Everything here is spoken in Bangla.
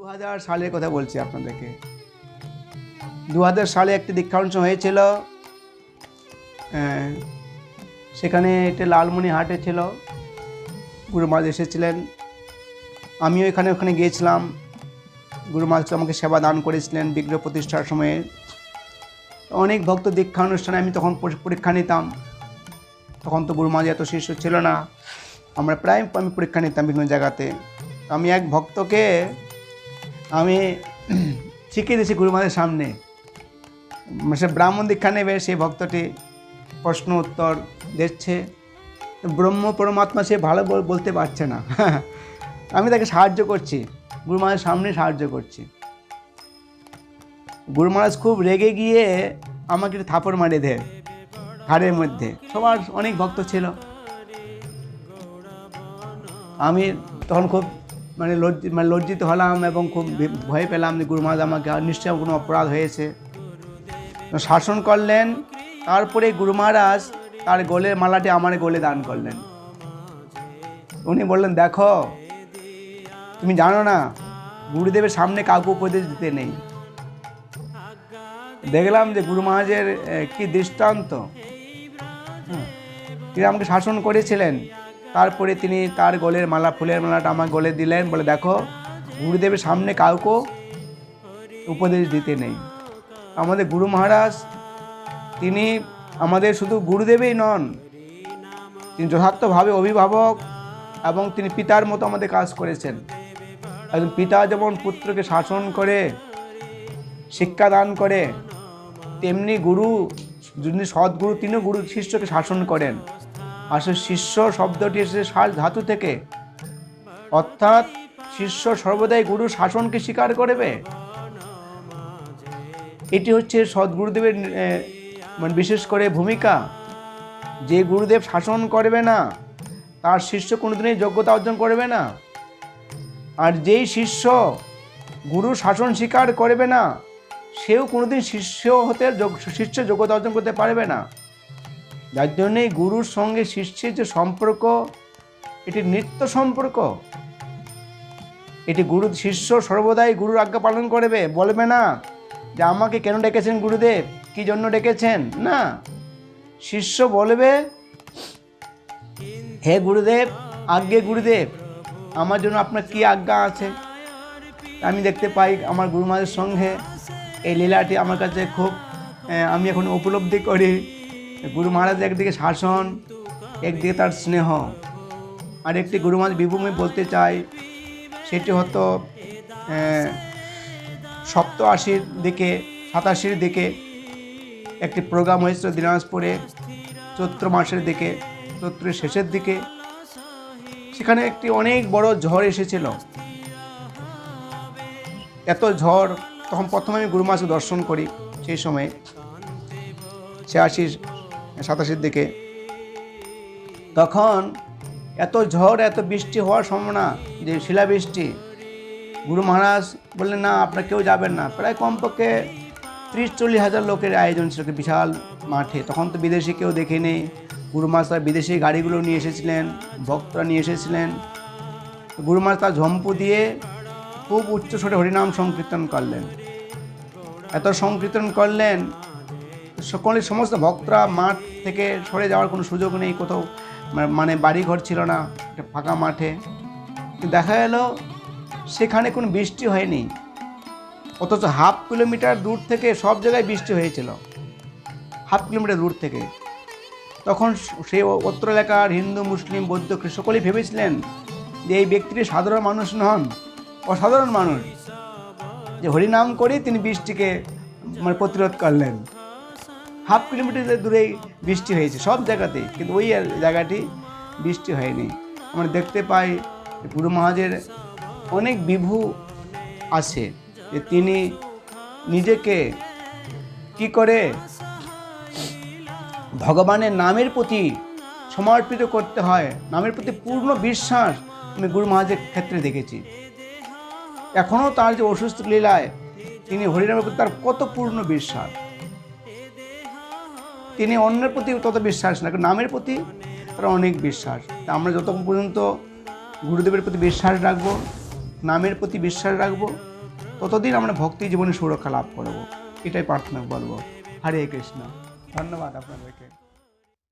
দু হাজার সালের কথা বলছি আপনাদেরকে। দু হাজার সালে একটি দীক্ষানুষ্ঠান হয়েছিল আহ, সেখানে একটা লালমনি হাটে ছিল। গুরু মহারাজ এসেছিলেন। আমিও এখানে ওখানে গিয়েছিলাম। গুরু মহারাজ আমাকে সেবা দান করেছিলেন বিগ্রহ প্রতিষ্ঠার সময়ে। অনেক ভক্ত দীক্ষা অনুষ্ঠানে আমি তখন পরীক্ষা নিতাম। তখন তো গুরু মহারাজ এত শিষ্য ছিল না। আমরা প্রায় আমি পরীক্ষা নিতাম বিভিন্ন জায়গাতে। আমি এক ভক্তকে আমি শিখিয়ে দিয়েছি গুরু মহারাজের সামনে। মানে সে ব্রাহ্মণ দীক্ষা নেবে, সেই ভক্তটি প্রশ্ন উত্তর দিচ্ছে। ব্রহ্ম পরমাত্মা সে ভালো বল- বলতে পারছে না। আমি তাকে সাহায্য করছি গুরু মহারাজের সামনে সাহায্য করছি। গুরু মহারাজ খুব রেগে গিয়ে আমাকে একটু থাপড় মারে দেয় হাড়ের মধ্যে। সবার অনেক ভক্ত ছিল। আমি তখন খুব মানে লজ্জিত মানে লজ্জিত হলাম এবং খুব ভয় পেলাম যে গুরু মহারাজ আমাকে আর নিশ্চয়ই কোনো অপরাধ হয়েছে। শাসন করলেন, তারপরে গুরু মহারাজ তার গোলের মালাটি আমার গোলে দান করলেন। উনি বললেন, দেখো, তুমি জানো না, গুরুদেবের সামনে কাউকে উপদেশ দিতে নেই। দেখলাম যে গুরু মহারাজের কি দৃষ্টান্ত। তিনি আমাকে শাসন করেছিলেন। তারপরে তিনি তার গলের মালা, ফুলের মালাটা আমার গলে দিলেন, বলে দেখো, গুরুদেবের সামনে কাউকে উপদেশ দিতে নেই। আমাদের গুরু মহারাজ, তিনি আমাদের শুধু গুরুদেবই নন, তিনি যথার্থভাবে অভিভাবক এবং তিনি পিতার মতো আমাদের কাজ করেছেন। একজন পিতা যেমন পুত্রকে শাসন করে, শিক্ষা দান করে, তেমনি গুরু, যিনি সদ্গুরু, তিনিও গুরু শিষ্যকে শাসন করেন। আসলে শিষ্য শব্দটি এসেছে সার ধাতু থেকে। অর্থাৎ শিষ্য সর্বদাই গুরু শাসনকে স্বীকার করবে। এটি হচ্ছে সদ্গুরুদেবের মানে বিশেষ করে ভূমিকা। যে গুরুদেব শাসন করবে না, তার শিষ্য কোনোদিনই যোগ্যতা অর্জন করবে না। আর যেই শিষ্য গুরু শাসন স্বীকার করবে না, সেও কোনোদিন শিষ্য হতে শিষ্য যোগ্যতা অর্জন করতে পারবে না। যার জন্যই গুরুর সঙ্গে শিষ্যের যে সম্পর্ক, এটি নিত্য সম্পর্ক। এটি গুরু শিষ্য সর্বদাই গুরুর আজ্ঞা পালন করবে। বলবে না যে আমাকে কেন ডেকেছেন গুরুদেব? কি জন্য ডেকেছেন? না। শিষ্য বলবে, হে গুরুদেব, আজ্ঞে গুরুদেব, আমার জন্য আপনার কি আজ্ঞা আছে? আমি দেখতে পাই আমার গুরুমাদের সঙ্গে এই লীলাটি আমার কাছে খুব আমি এখন উপলব্ধি করি। গুরু মহারাজ একদিকে শাসন একদিকে তার স্নেহ। আর একটি গুরু মহারাজ বিভূমি বলতে চাই সেটি হতো আহ, সপ্তআশির দিকে সাতাশির দিকে একটি প্রোগ্রাম হয়েছিল দিনাজপুরে চৈত্র মাসের দিকে চৈত্রের শেষের দিকে। সেখানে একটি অনেক বড় ঝড় এসেছিল। এত ঝড় তখন প্রথমে আমি গুরু দর্শন করি সেই সময়ে। ছিয়াশি সাতাশির দিকে। তখন এত ঝড়, এত বৃষ্টি হওয়ার সম্ভাবনা যে শিলাবৃষ্টি। গুরু মহারাজ বললেন, না, আপনার কেউ যাবেন না। প্রায় কমপক্ষে ত্রিশ চল্লিশ হাজার লোকের আয়োজন ছিল বিশাল মাঠে। তখন তো বিদেশি কেউ দেখেনি। গুরু মহারাজ তার বিদেশি গাড়িগুলো নিয়ে এসেছিলেন, ভক্তরা নিয়ে এসেছিলেন। গুরু তার ঝম্পু দিয়ে খুব উচ্চ স্বরে হরিনাম সংকীর্তন করলেন। এত সংকীর্তন করলেন সকলে সমস্ত ভক্তরা মাঠ থেকে সরে যাওয়ার কোনো সুযোগ নেই, কোথাও মানে বাড়ি ঘর ছিল না, একটা ফাঁকা মাঠে। দেখা গেল সেখানে কোনো বৃষ্টি হয়নি। অথচ হাফ কিলোমিটার দূর থেকে সব জায়গায় বৃষ্টি হয়েছিল। হাফ কিলোমিটার দূর থেকে। তখন সেই অত্র এলাকার হিন্দু, মুসলিম, বৌদ্ধ সকলেই ভেবেছিলেন যে এই ব্যক্তিটি সাধারণ মানুষ নন, অসাধারণ মানুষ। যে হরিনাম করে তিনি বৃষ্টিকে মানে প্রতিরোধ করলেন। হাফ কিলোমিটার দূরেই বৃষ্টি হয়েছে, সব জায়গাতেই। কিন্তু ওই জায়গাটি বৃষ্টি হয়নি। আমরা দেখতে পাই গুরু মহাজের অনেক বিভু আছে যে তিনি নিজেকে কি করে ভগবানের নামের প্রতি সমর্পিত করতে হয়, নামের প্রতি পূর্ণ বিশ্বাস আমি গুরু মহাজের ক্ষেত্রে দেখেছি। এখনও তার যে অসুস্থ লীলায় তিনি হরিনামের প্রতি তার কত পূর্ণ বিশ্বাস। তিনি অন্যের প্রতি তত বিশ্বাস না নামের প্রতি তার অনেক বিশ্বাস। আমরা যতক্ষণ পর্যন্ত গুরুদেবের প্রতি বিশ্বাস রাখব, নামের প্রতি বিশ্বাস রাখব, ততদিন আমরা ভক্তি জীবনে সুরক্ষা লাভ করব। এটাই প্রার্থনা বলব হরে কৃষ্ণ। ধন্যবাদ আপনাদেরকে।